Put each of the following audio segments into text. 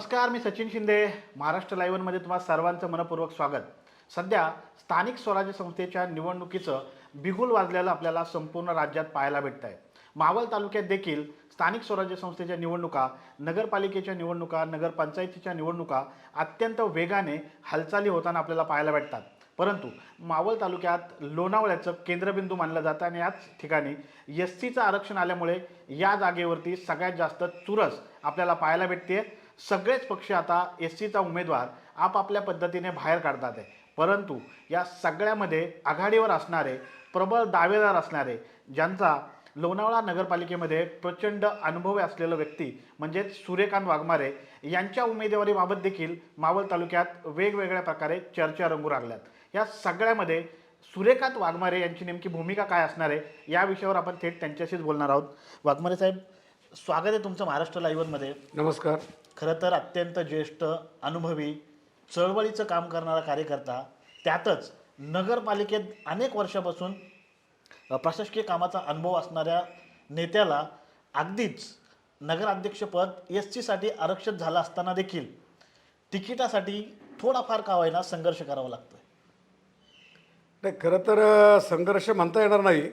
नमस्कार मी सचिन शिंदे. महाराष्ट्र लाईव्हनमध्ये तुम्हाला सर्वांचं मनपूर्वक स्वागत. सध्या स्थानिक स्वराज्य संस्थेच्या निवडणुकीचं बिगुल वाजलेलं आपल्याला संपूर्ण राज्यात पाहायला भेटत आहे मावळ तालुक्यात देखील स्थानिक स्वराज्य संस्थेच्या निवडणुका नगरपालिकेच्या निवडणुका नगरपंचायतीच्या निवडणुका अत्यंत वेगाने हालचाली होताना आपल्याला पाहायला भेटतात. परंतु मावळ तालुक्यात लोणावळ्याचं केंद्रबिंदू मानलं जातं आणि याच ठिकाणी एस सीचं आरक्षण आल्यामुळे या जागेवरती सगळ्यात जास्त चुरस आपल्याला पाहायला भेटते सगळेच पक्ष आता एस सीचा उमेदवार आपापल्या पद्धतीने बाहेर काढतात आहे. परंतु या सगळ्यामध्ये आघाडीवर असणारे प्रबळ दावेदार असणारे ज्यांचा लोणावळा नगरपालिकेमध्ये प्रचंड अनुभव असलेलं व्यक्ती म्हणजेच सूर्यकांत वाघमारे यांच्या उमेदवारीबाबत देखील मावळ तालुक्यात वेगवेगळ्या प्रकारे चर्चा रंगू लागल्यात. या सगळ्यामध्ये सूर्यकांत वाघमारे यांची नेमकी भूमिका काय असणार आहे या विषयावर आपण थेट त्यांच्याशीच बोलणार आहोत. वाघमारे साहेब स्वागत आहे तुमचं महाराष्ट्र लाईव्हमध्ये नमस्कार. खरं तर अत्यंत ज्येष्ठ अनुभवी चळवळीचं काम करणारा कार्यकर्ता त्यातच नगरपालिकेत अनेक वर्षापासून प्रशासकीय कामाचा अनुभव असणाऱ्या नेत्याला अगदीच नगराध्यक्षपद एस सीसाठी आरक्षित झालं असताना देखील तिकिटासाठी थोडाफार का होईना संघर्ष करावा लागतोय? नाही खरं तर संघर्ष म्हणता येणार नाही.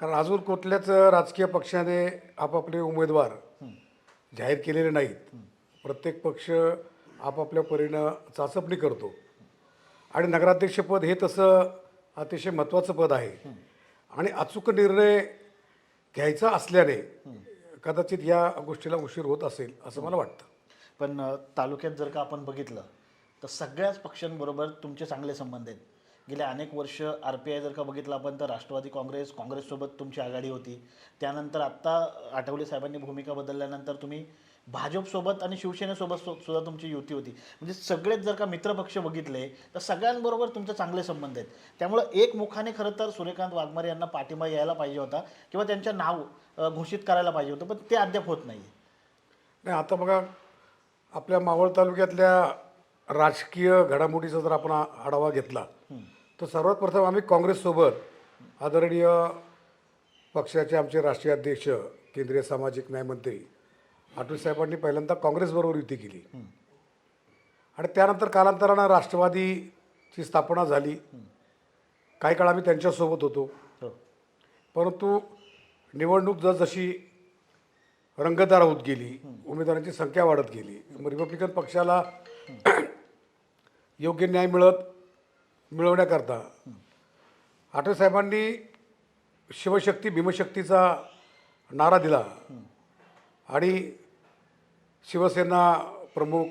कारण अजून कुठल्याच राजकीय पक्षाने आपापले उमेदवार जाहीर केलेले नाहीत. प्रत्येक पक्ष आपापल्या परीनं चाचपणी करतो. आणि नगराध्यक्षपद हे तसं अतिशय महत्त्वाचं पद आहे. आणि अचूक निर्णय घ्यायचा असल्याने कदाचित या गोष्टीला उशीर होत असेल असं मला वाटतं. पण तालुक्यात जर का आपण बघितलं तर सगळ्याच पक्षांबरोबर तुमचे चांगले संबंध आहेत. गेल्या अनेक वर्ष आर पी आय जर का बघितलं आपण तर राष्ट्रवादी काँग्रेस काँग्रेससोबत तुमची आघाडी होती. त्यानंतर आत्ता आठवले साहेबांनी भूमिका बदलल्यानंतर तुम्ही भाजपसोबत आणि शिवसेनेसोबत सुद्धा तुमची युती होती. म्हणजे सगळेच जर का मित्रपक्ष बघितले तर सगळ्यांबरोबर तुमचे चांगले संबंध आहेत. त्यामुळं एक मुखाने खरं तर सूर्यकांत वाघमारे यांना पाठिंबा यायला पाहिजे होता किंवा त्यांचं नाव घोषित करायला पाहिजे होतं पण ते अद्याप होत नाही नाही आता बघा आपल्या मावळ तालुक्यातल्या राजकीय घडामोडीचा जर आपण आढावा घेतला तर सर्वात प्रथम आम्ही काँग्रेससोबत आदरणीय पक्षाचे आमचे राष्ट्रीय अध्यक्ष केंद्रीय सामाजिक न्यायमंत्री आठवले साहेबांनी पहिल्यांदा काँग्रेसबरोबर युती केली. आणि त्यानंतर कालांतरानं राष्ट्रवादीची स्थापना झाली. काही काळ आम्ही त्यांच्यासोबत होतो. हो. परंतु निवडणूक जसजशी रंगतदार होत गेली उमेदवारांची संख्या वाढत गेली मग रिपब्लिकन पक्षाला योग्य न्याय मिळत मिळवण्याकरता. आठवे साहेबांनी शिवशक्ती भीमशक्तीचा नारा दिला. आणि शिवसेना प्रमुख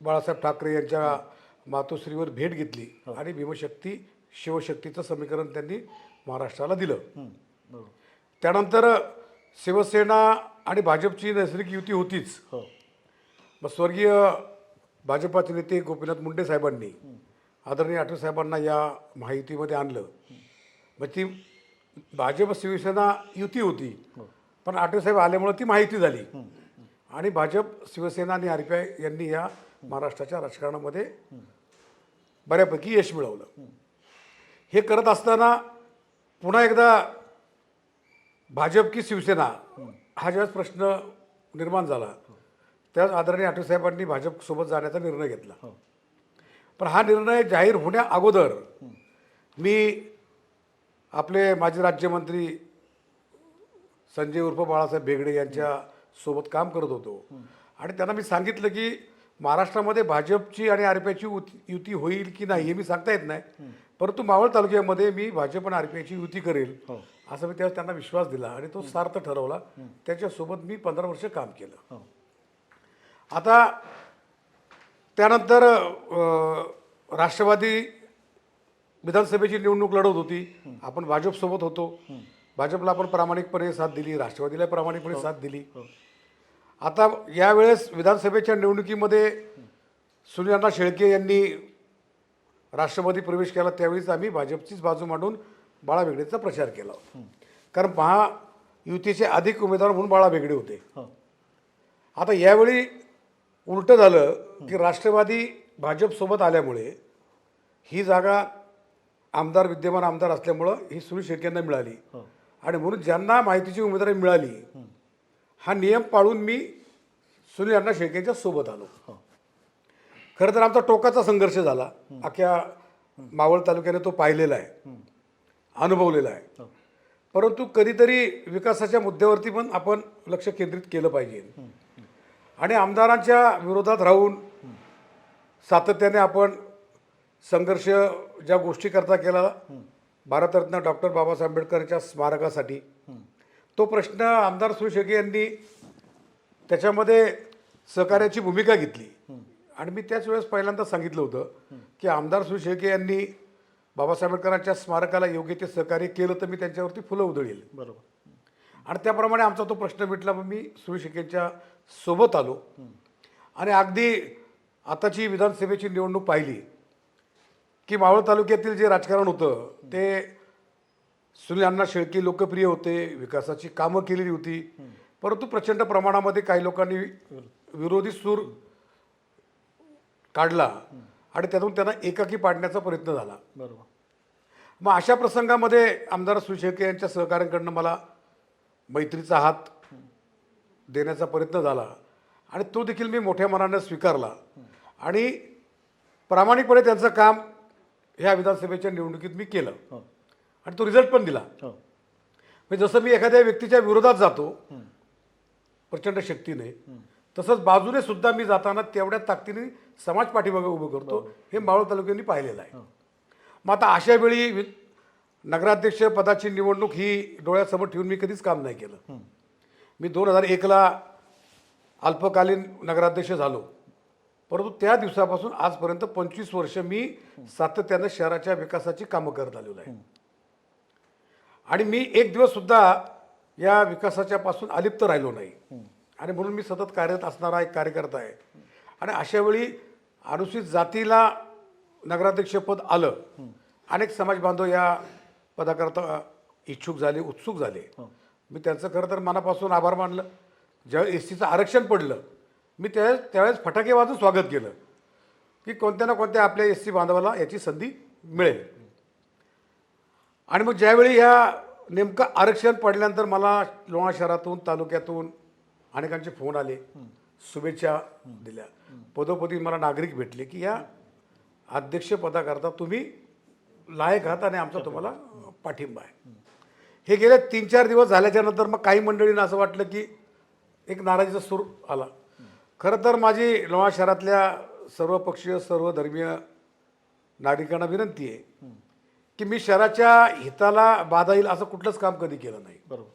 बाळासाहेब ठाकरे यांच्या मातोश्रीवर भेट घेतली. आणि भीमशक्ती शिवशक्तीचं समीकरण त्यांनी महाराष्ट्राला दिलं. हं, त्यानंतर शिवसेना आणि भाजपची नैसर्गिक युती होतीच. हो. मग स्वर्गीय भाजपाचे नेते गोपीनाथ मुंडे साहेबांनी आदरणीय आठवे साहेबांना या महायुतीमध्ये आणलं. मग ती भाजप शिवसेना युती होती पण आठवे साहेब आल्यामुळं ती माहिती झाली. आणि भाजप शिवसेना आणि आर पी आय यांनी या महाराष्ट्राच्या राजकारणामध्ये बऱ्यापैकी यश मिळवलं. हे करत असताना पुन्हा एकदा भाजप की शिवसेना हा ज्यावेळेस प्रश्न निर्माण झाला त्यावेळेस आदरणीय साहेबांनी भाजपसोबत जाण्याचा निर्णय घेतला. पण हा निर्णय जाहीर होण्या अगोदर मी आपले माजी राज्यमंत्री संजय उर्फ बाळासाहेब भेगडे यांच्या सोबत काम करत होतो. आणि त्यांना मी सांगितलं की महाराष्ट्रामध्ये भाजपची आणि आर पी आयची युती होईल की नाही हे मी सांगता येत नाही. परंतु मावळ तालुक्यामध्ये मी भाजप आणि आर पी आयची युती करेल असं मी त्यावेळेस त्यांना विश्वास दिला आणि तो सार्थ ठरवला. त्याच्यासोबत मी पंधरा वर्ष काम केलं. हो. आता त्यानंतर राष्ट्रवादी विधानसभेची निवडणूक लढवत होती. आपण भाजपसोबत होतो. भाजपला आपण प्रामाणिकपणे साथ दिली राष्ट्रवादीला प्रामाणिकपणे साथ दिली. आता यावेळेस विधानसभेच्या निवडणुकीमध्ये सुनीलअण्णा शेळके यांनी राष्ट्रवादी प्रवेश केला. त्यावेळीच आम्ही भाजपचीच बाजू मांडून बाळा भेगडेचा प्रचार केला कारण महायुतीचे अधिक उमेदवार म्हणून बाळा भेगडे होते आता यावेळी उलटं झालं की राष्ट्रवादी भाजपसोबत आल्यामुळे ही जागा आमदार विद्यमान आमदार असल्यामुळं ही सुनील शेट्टी यांना मिळाली. आणि म्हणून ज्यांना माहितीची उमेदवारी मिळाली हा. नियम पाळून मी सुनील अण्णा शेळकेंच्या सोबत आलो. खरं तर आमचा टोकाचा संघर्ष झाला. अख्ख्या मावळ तालुक्याने तो पाहिलेला आहे. अनुभवलेला आहे. परंतु कधीतरी विकासाच्या मुद्द्यावरती पण आपण लक्ष केंद्रित केलं पाहिजे. आणि आमदारांच्या विरोधात राहून सातत्याने आपण संघर्ष ज्या गोष्टी करता केला भारतरत्न डॉक्टर बाबासाहेब आंबेडकरच्या स्मारकासाठी तो प्रश्न आमदार सुशेके यांनी त्याच्यामध्ये सहकार्याची भूमिका घेतली. आणि मी त्याच वेळेस पहिल्यांदा सांगितलं होतं की आमदार सुशेके यांनी बाबासाहेब आंबेडकरांच्या स्मारकाला योग्य ते सहकार्य केलं तर मी त्यांच्यावरती फुलं उधळील. बरोबर. आणि त्याप्रमाणे आमचा तो प्रश्न मिटला. मग मी सुशिकेच्या सोबत आलो. आणि अगदी आताची विधानसभेची निवडणूक पाहिली की मावळ तालुक्यातील जे राजकारण होतं ते सुनील अण्णा शेळके लोकप्रिय होते विकासाची कामं केलेली होती. परंतु प्रचंड प्रमाणामध्ये काही लोकांनी विरोधी सूर काढला आणि त्यातून त्यांना एकाकी पाडण्याचा प्रयत्न झाला. बरोबर. मग अशा प्रसंगामध्ये आमदार सुशेळके यांच्या सहकाऱ्यांकडनं मला मैत्रीचा हात देण्याचा प्रयत्न झाला. आणि तो देखील मी मोठ्या मनानं स्वीकारला. आणि प्रामाणिकपणे त्यांचं काम ह्या विधानसभेच्या निवडणुकीत मी केलं. हो. आणि तो रिझल्ट पण दिला. हो. म्हणजे जसं मी एखाद्या व्यक्तीच्या विरोधात जातो प्रचंड शक्तीने तसंच बाजूने सुद्धा मी जाताना तेवढ्या ताकदीने समाज पाठीमागे उभं करतो हे मावळ तालुक्यांनी पाहिलेलं आहे. मग आता अशा वेळी नगराध्यक्ष पदाची निवडणूक ही डोळ्यासमोर ठेवून मी कधीच काम नाही केलं. मी दोन हजार एकला अल्पकालीन नगराध्यक्ष झालो. परंतु त्या दिवसापासून आजपर्यंत पंचवीस वर्ष मी सातत्यानं शहराच्या विकासाची कामं करत आलेलो आहे. आणि मी एक दिवस सुद्धा या विकासाच्या पासून अलिप्त राहिलो नाही. आणि म्हणून मी सतत कार्यरत असणारा एक कार्यकर्ता आहे. आणि अशावेळी अनुसूचित जातीला नगराध्यक्षपद आलं. अनेक समाज बांधव या पदाकरता इच्छुक झाले उत्सुक झाले. मी त्यांचं खरं तर मनापासून आभार मानलं. ज्यावेळी एस टीचं आरक्षण पडलं मी त्या त्यावेळेस फटाके वाजून स्वागत केलं की कोणत्या ना कोणत्या आपल्या एस टी बांधवाला याची संधी मिळेल. आणि मग ज्यावेळी ह्या नेमकं आरक्षण पडल्यानंतर मला लोणा शहरातून तालुक्यातून अनेकांचे फोन आले शुभेच्छा दिल्या. पदोपदी मला नागरिक भेटले की या अध्यक्षपदाकरता तुम्ही लायक आहात आणि आमचा तुम्हाला पाठिंबा आहे. हे गेले तीन चार दिवस झाल्याच्यानंतर मग काही मंडळींना असं वाटलं की एक नाराजीचा सूर आला. खरं तर माझी लोणा शहरातल्या सर्वपक्षीय सर्वधर्मीय नागरिकांना विनंती आहे की मी शहराच्या हिताला बाधा येईल असं कुठलंच काम कधी केलं नाही. बरोबर.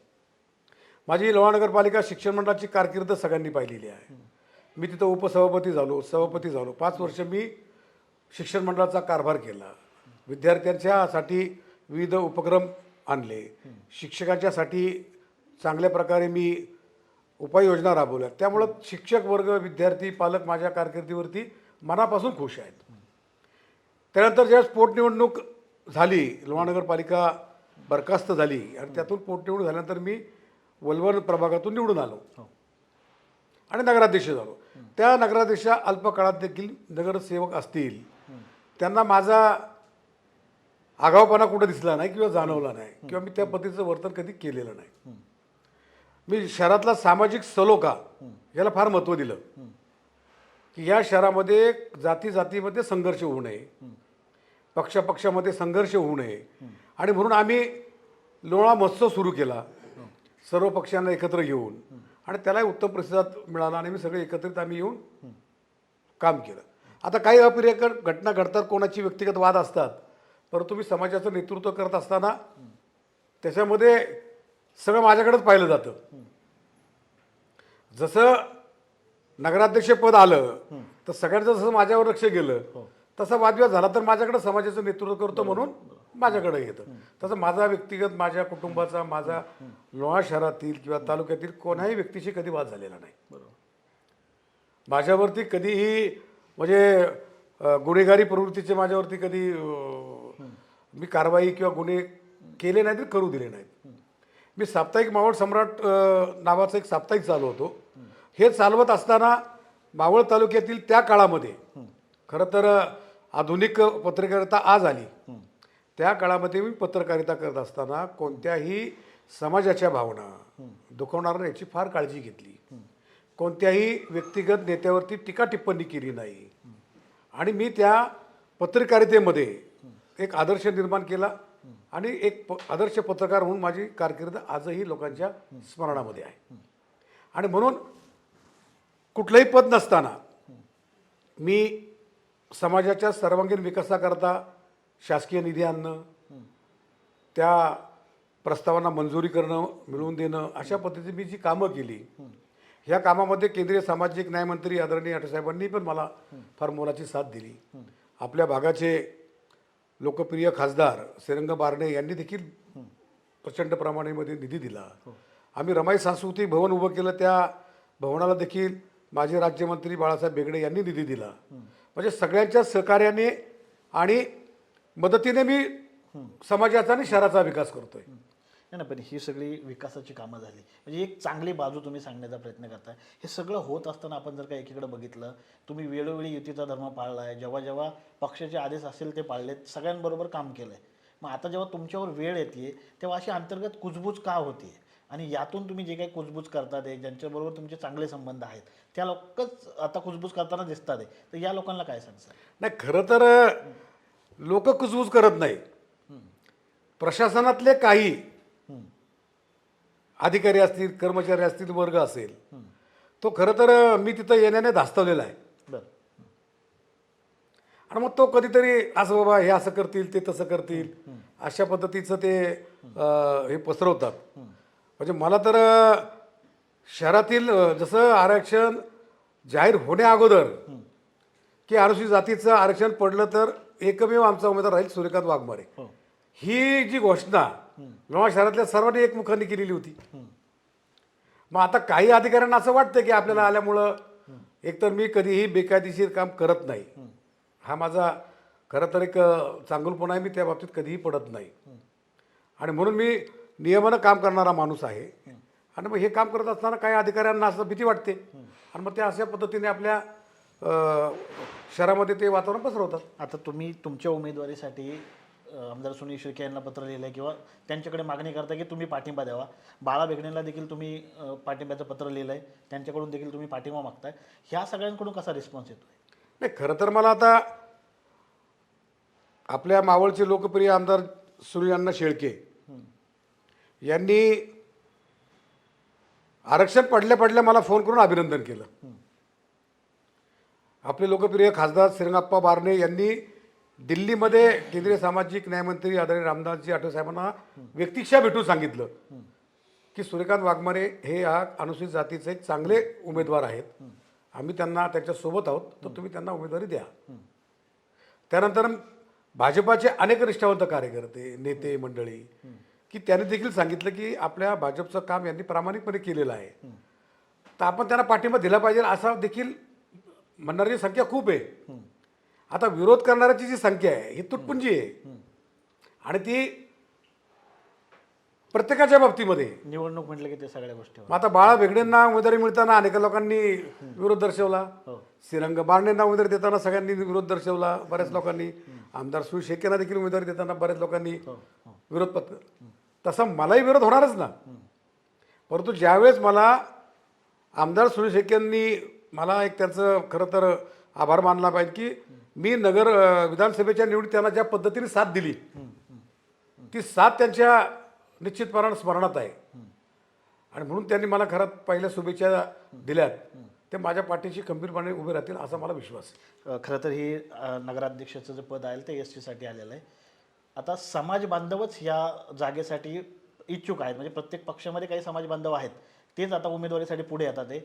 माझी लोहा नगरपालिका शिक्षण मंडळाची कारकीर्द सगळ्यांनी पाहिलेली आहे. मी तिथं उपसभापती झालो सभापती झालो. पाच वर्ष मी शिक्षण मंडळाचा कारभार केला. विद्यार्थ्यांच्यासाठी विविध उपक्रम आणले. शिक्षकांच्यासाठी चांगल्या प्रकारे मी उपाययोजना राबवल्या. त्यामुळं शिक्षक वर्ग विद्यार्थी पालक माझ्या कारकिर्दीवरती मनापासून खुश आहेत. त्यानंतर ज्यावेळेस पोटनिवडणूक झाली लोहा नगरपालिका बरखास्त झाली आणि त्यातून पोटनिवडणूक झाल्यानंतर मी वलवल प्रभागातून निवडून आलो. आणि नगराध्यक्ष झालो. त्या नगराध्यक्ष अल्प काळात देखील नगरसेवक असतील. त्यांना माझा आगावपणा कुठं दिसला नाही किंवा जाणवला नाही किंवा मी त्या पद्धतीचं वर्तन कधी केलेलं नाही. मी शहरातला सामाजिक सलोखा याला फार महत्त्व दिलं. की या शहरामध्ये जाती जातीमध्ये संघर्ष होऊ नये. पक्षापक्षामध्ये संघर्ष होऊ नये. आणि म्हणून आम्ही लोळा महोत्सव सुरू केला. सर्व पक्षांना एकत्र घेऊन आणि त्यालाही उत्तम प्रतिसाद मिळाला आणि मी सगळे एकत्रित आम्ही येऊन काम केलं. आता काही अपिरेक घटना घडतात कोणाची व्यक्तिगत वाद असतात परंतु मी समाजाचं नेतृत्व करत असताना त्याच्यामध्ये सगळं माझ्याकडेच पाहिलं जातं. जसं नगराध्यक्षपद आलं तर सगळ्यांचं जसं माझ्यावर लक्ष गेलं तसा वादविवाद झाला तर माझ्याकडे समाजाचं नेतृत्व करतो म्हणून माझ्याकडे येतं. तसं माझा व्यक्तिगत माझ्या कुटुंबाचा माझा लोहा शहरातील किंवा तालुक्यातील कोणाही व्यक्तीशी कधी वाद झालेला नाही. बरोबर. माझ्यावरती कधीही म्हणजे गुन्हेगारी प्रवृत्तीचे माझ्यावरती कधी मी कारवाई किंवा गुन्हे केले नाहीत करू दिले नाहीत. मी साप्ताहिक मावळ सम्राट नावाचं एक साप्ताहिक चालवतो हे चालवत असताना मावळ तालुक्यातील त्या काळामध्ये खरं तर आधुनिक पत्रकारिता आज आली. त्या काळामध्ये मी पत्रकारिता करत असताना कोणत्याही समाजाच्या भावना दुखवणाऱ्या याची फार काळजी घेतली. कोणत्याही व्यक्तिगत नेत्यावरती टीका टिप्पणी केली नाही. आणि मी त्या पत्रकारितेमध्ये एक आदर्श निर्माण केला आणि एक प आदर्श पत्रकार म्हणून माझी कारकीर्द आजही लोकांच्या स्मरणामध्ये आहे. आणि म्हणून कुठलंही पद नसताना मी समाजाच्या सर्वांगीण विकासाकरता शासकीय निधी आणणं त्या प्रस्तावांना मंजुरी करणं मिळवून देणं अशा पद्धतीने मी जी कामं केली ह्या कामामध्ये केंद्रीय सामाजिक न्यायमंत्री आदरणीय आठवसाहेबांनी पण मला फार मोलाची साथ दिली. आपल्या भागाचे लोकप्रिय खासदार श्रीरंग बारणे यांनी देखील प्रचंड प्रमाणामध्ये निधी दिला. आम्ही रमाई सांस्कृतिक भवन उभं केलं त्या भवनाला देखील माजी राज्यमंत्री बाळासाहेब बेगडे यांनी निधी दिला. म्हणजे सगळ्यांच्या सहकार्याने आणि मदतीने मी समाजाचा आणि शहराचा विकास करतोय. नाही ना पण ही सगळी विकासाची कामं झाली. म्हणजे एक चांगली बाजू तुम्ही सांगण्याचा प्रयत्न करताय. हे सगळं होत असताना आपण जर का एकीकडे बघितलं तुम्ही वेळोवेळी युतीचा धर्म पाळला आहे जेव्हा जेव्हा पक्षाचे आदेश असेल ते पाळलेत सगळ्यांबरोबर काम केलं आहे मग आता जेव्हा तुमच्यावर वेळ येते तेव्हा अशी अंतर्गत कुजबूज का होते आणि यातून तुम्ही जे काही कुजबूज करतात आहे ज्यांच्याबरोबर तुमचे चांगले संबंध आहेत त्या लोकच आता कुजबूज करताना दिसतात आहे. तर या लोकांना काय सांगतात नाही खरं तर लोक कुजबूज करत नाही प्रशासनातले काही अधिकारी असतील कर्मचारी असतील वर्ग असेल तो खरं तर मी तिथं येण्याने धास्तवलेला आहे. आणि मग तो कधीतरी असं बाबा हे असं करतील ते तसं करतील अशा पद्धतीचं ते हे पसरवतात. म्हणजे मला तर शहरातील जसं आरक्षण जाहीर होण्या अगोदर की अनुसूचित जातीचं आरक्षण पडलं तर एकमेव आमचा उमेदवार राहील सूर्यकांत वाघमारे. हो जी घोषणा लोणार शहरातल्या सर्वांनी एकमुखाने केलेली होती. मग आता काही अधिकाऱ्यांना असं वाटतं की आपल्याला आल्यामुळं एकतर मी कधीही बेकायदेशीर काम करत नाही. हा माझा खरं तर एक चांगुलपणा आहे मी त्या बाबतीत कधीही पडत नाही. आणि म्हणून मी नियमानं काम करणारा माणूस आहे. आणि मग हे काम करत असताना काही अधिकाऱ्यांना असं भीती वाटते. आणि मग ते अशा पद्धतीने आपल्या शहरामध्ये ते वातावरण पसरवतात. आता तुम्ही तुमच्या उमेदवारीसाठी आमदार सुनील शिर्के यांना पत्र लिहिलं आहे किंवा त्यांच्याकडे मागणी करता की तुम्ही पाठिंबा द्यावा. बाळा बेगणेला देखील तुम्ही पाठिंब्याचं पत्र लिहिलं आहे त्यांच्याकडून देखील तुम्ही पाठिंबा मागताय. ह्या सगळ्यांकडून कसा रिस्पॉन्स येतोय? नाही खरं तर मला आता आपल्या मावळचे लोकप्रिय आमदार सूर्याण्णा शेळके यांनी आरक्षण पडल्या पडल्या मला फोन करून अभिनंदन केलं. आपले लोकप्रिय खासदार श्रीरंगाप्पा बारणे यांनी दिल्लीमध्ये केंद्रीय सामाजिक न्यायमंत्री आदरणीय रामदासजी आठवले साहेबांना व्यक्तिशा भेटून सांगितलं की सूर्यकांत वाघमारे हे हा अनुसूचित जातीचे एक चांगले उमेदवार आहेत. आम्ही त्यांना त्याच्यासोबत आहोत तर तुम्ही त्यांना उमेदवारी द्या. त्यानंतर भाजपाचे अनेक निष्ठावंत कार्यकर्ते नेते मंडळी की त्यांनी देखील सांगितलं की आपल्या भाजपचं काम यांनी प्रामाणिकपणे केलेलं आहे. तर आपण त्यांना पाठिंबा दिला पाहिजे असा देखील म्हणणारी संख्या खूप आहे. आता विरोध करणाऱ्याची जी संख्या आहे ही तुटपुंजी आहे. आणि ती प्रत्येकाच्या बाबतीमध्ये. निवडणूक म्हटलं की ते सगळ्या गोष्टी मग आता बाळा भेगडेंना उमेदवारी मिळताना अनेक लोकांनी विरोध दर्शवला. हो. श्रीरंग बारणेंना उमेदवारी देताना सगळ्यांनी विरोध दर्शवला बऱ्याच लोकांनी. आमदार सुनील शेखेंना देखील उमेदवारी देताना बऱ्याच लोकांनी विरोध पत्र तसा मलाही विरोध होणारच ना. परंतु ज्यावेळेस मला आमदार सुनील शेखेंनी मला एक त्यांचं खरं तर आभार मानला पाहिजे की मी नगर विधानसभेच्या निवडीत त्यांना ज्या पद्धतीने साथ दिली ती साथ त्यांच्या निश्चितपणानं स्मरणात आहे. आणि म्हणून त्यांनी मला खरं पहिल्या शुभेच्छा दिल्यात ते माझ्या पाठीशी खंबीरपणे उभे राहतील असा मला विश्वास खरं तर ही नगराध्यक्षाचं जे पद आहे ते एस टीसाठी आलेलं आहे. आता समाज बांधवच ह्या जागेसाठी इच्छुक आहेत. म्हणजे प्रत्येक पक्षामध्ये काही समाज बांधव आहेत. तेच आता उमेदवारीसाठी पुढे येतात आहे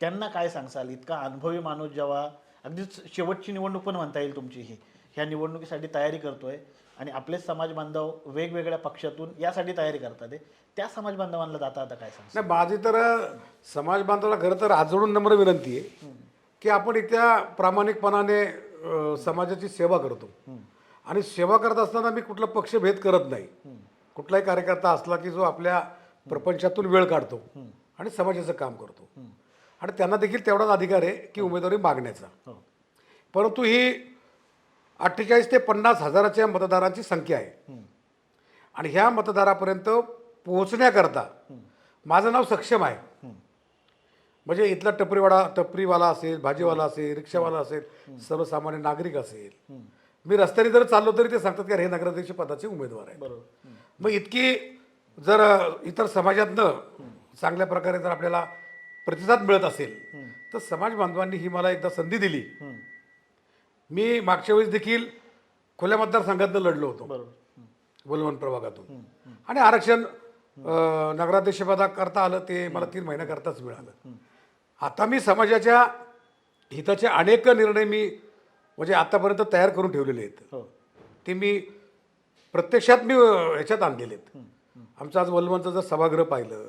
त्यांना काय सांगसाल? इतका अनुभवी माणूस जेव्हा अगदीच शेवटची निवडणूक पण म्हणता येईल तुमची ही ह्या निवडणुकीसाठी तयारी करतोय आणि आपलेच समाज बांधव वेगवेगळ्या पक्षातून यासाठी तयारी करतात आहे त्या समाज बांधवांना जाता आता काय सांगसाल नाही माझी तर समाज बांधवाला खरं तर आजोडून नम्र विनंती आहे की आपण इतक्या प्रामाणिकपणाने समाजाची सेवा करतो. आणि सेवा करत असताना मी कुठला पक्षभेद करत नाही. कुठलाही कार्यकर्ता असला की जो आपल्या प्रपंचातून वेळ काढतो आणि समाजाचं काम करतो. आणि त्यांना देखील तेवढाच अधिकार आहे की उमेदवारी मागण्याचा. हो. परंतु ही अठ्ठेचाळीस ते पन्नास हजाराच्या मतदारांची संख्या आहे. आणि ह्या मतदारापर्यंत पोहोचण्याकरता माझं नाव सक्षम आहे. म्हणजे इथला टपरीवाडा टपरीवाला असेल भाजीवाला असेल रिक्षावाला असेल सर्वसामान्य नागरिक असेल. मी रस्त्याने जर चाललो तरी ते सांगतात की अरे हे नगराध्यक्ष पदाचे उमेदवार बरोबर. मग इतकी जर इतर समाजातनं चांगल्या प्रकारे जर आपल्याला प्रतिसाद मिळत असेल तर समाज बांधवांनी ही मला एकदा संधी दिली. मी मागच्या वेळेस देखील खुल्या मतदारसंघातनं लढलो होतो. बरोबर. वलवण प्रभागातून. आणि आरक्षण नगराध्यक्षपदा करता आलं ते मला तीन महिन्याकरताच मिळालं. आता मी समाजाच्या हिताचे अनेक निर्णय मी म्हणजे आतापर्यंत तयार करून ठेवलेले आहेत. हो. ते मी प्रत्यक्षात मी ह्याच्यात आणलेले आहेत. आमचं आज वलवणचं जर सभागृह पाहिलं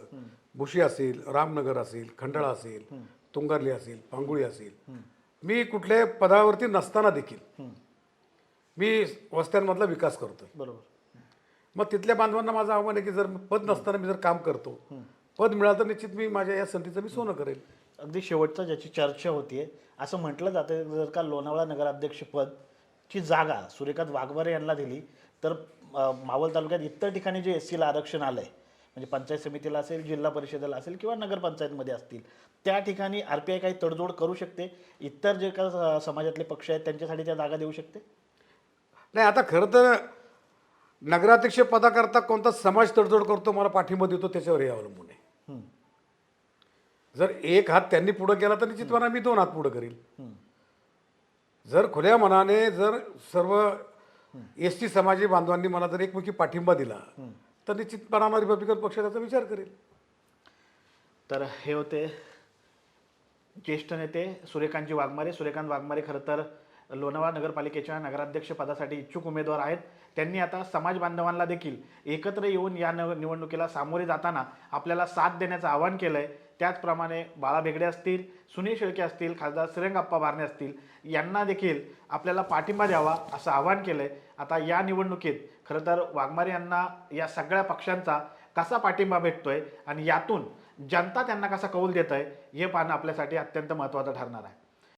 भुशी असेल रामनगर असेल खंडाळा असेल तुंगारली असेल पांगुळी असेल. मी कुठल्याही पदावरती नसताना देखील मी वस्त्यांमधला विकास करतोय. बरोबर. मग तिथल्या बांधवांना माझं आव्हान आहे की जर पद नसताना मी जर काम करतो पद मिळालं तर निश्चित मी माझ्या या संधीचं मी सोनं करेल. अगदी शेवटचं ज्याची चर्चा होतीये असं म्हटलं जातं जर का लोणावळा नगराध्यक्षपद ची जागा सूर्यकांत वाघमारे यांना दिली तर मावळ तालुक्यात इतर ठिकाणी जे एस सीला आरक्षण आलंय म्हणजे पंचायत समितीला असेल जिल्हा परिषदेला असेल किंवा नगरपंचायतमध्ये असतील त्या ठिकाणी आर पी आय काही तडजोड करू शकते? इतर जे का समाजातले पक्ष आहेत त्यांच्यासाठी त्या जागा देऊ शकते? नाही आता खरं तर नगराध्यक्ष पदाकरता कोणता समाज तडजोड करतो मला पाठिंबा देतो त्याच्यावर हे अवलंबून आहे. जर एक हात त्यांनी पुढं केला तर निश्चितपणे मी दोन हात पुढं करील. जर खुल्या मनाने जर सर्व एस टी समाजी बांधवांनी मला जर एकमुखी पाठिंबा दिला तर निश्चितपणानं रिपब्लिकन पक्ष त्याचा विचार करेल. तर हे होते ज्येष्ठ नेते सूर्यकांतजी वाघमारे. सूर्यकांत वाघमारे खरं तर लोणावळा नगरपालिकेच्या नगराध्यक्ष पदासाठी इच्छुक उमेदवार आहेत. त्यांनी आता समाज बांधवांना देखील एकत्र येऊन या निवडणुकीला सामोरे जाताना आपल्याला साथ देण्याचं आवाहन केलं आहे त्याचप्रमाणे बाळा भेगडे असतील सुनील शेळके असतील खासदार श्रीरंगाप्पा बारणे असतील यांना देखील आपल्याला पाठिंबा द्यावा असं आवाहन केलं आहे आता या निवडणुकीत खरं तर वाघमारे यांना या सगळ्या पक्षांचा कसा पाठिंबा भेटतो आहे आणि यातून जनता त्यांना कसा कौल देत आहे हे पाहणं आपल्यासाठी अत्यंत महत्त्वाचं ठरणार आहे.